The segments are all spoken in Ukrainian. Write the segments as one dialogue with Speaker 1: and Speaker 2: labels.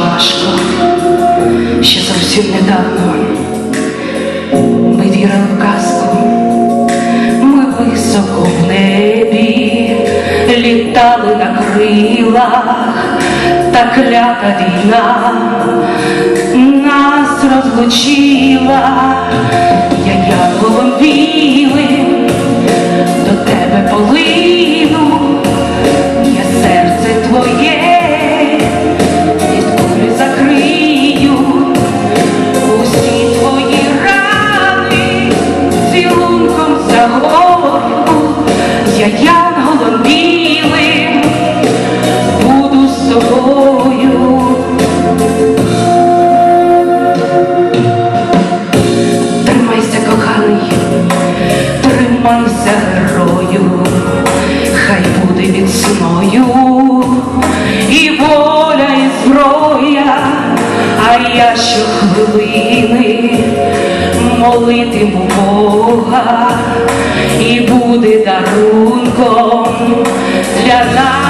Speaker 1: важко, що зовсім недавно ми вірили в казку, ми високо в небі літали на крилах, та клята війна нас розлучила, я тримайся, герою, хай буде міцною і воля, і зброя, а я щохвилини молитиму Бога, і буде дарунком для нас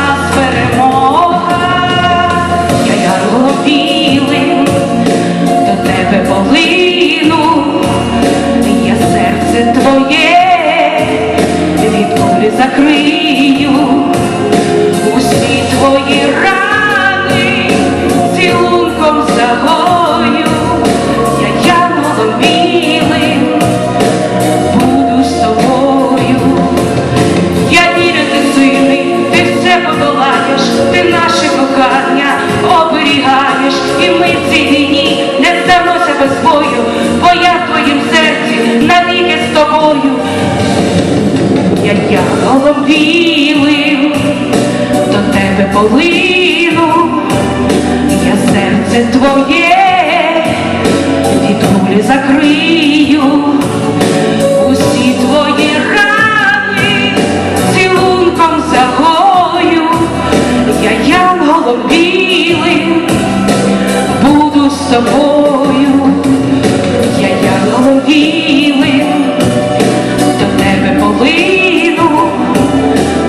Speaker 1: ми в цій війні не здамося себе бою, бо я в твоїм серці навіки з тобою. Я янголом білим до тебе полину, я серце твоє тобою, я ярлом до тебе полину,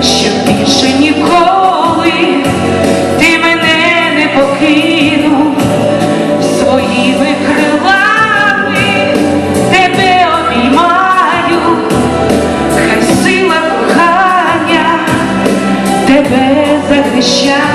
Speaker 1: щоб більше ніколи ти мене не покинув. Своїми крилами тебе обіймаю, хай сила кохання тебе захищає.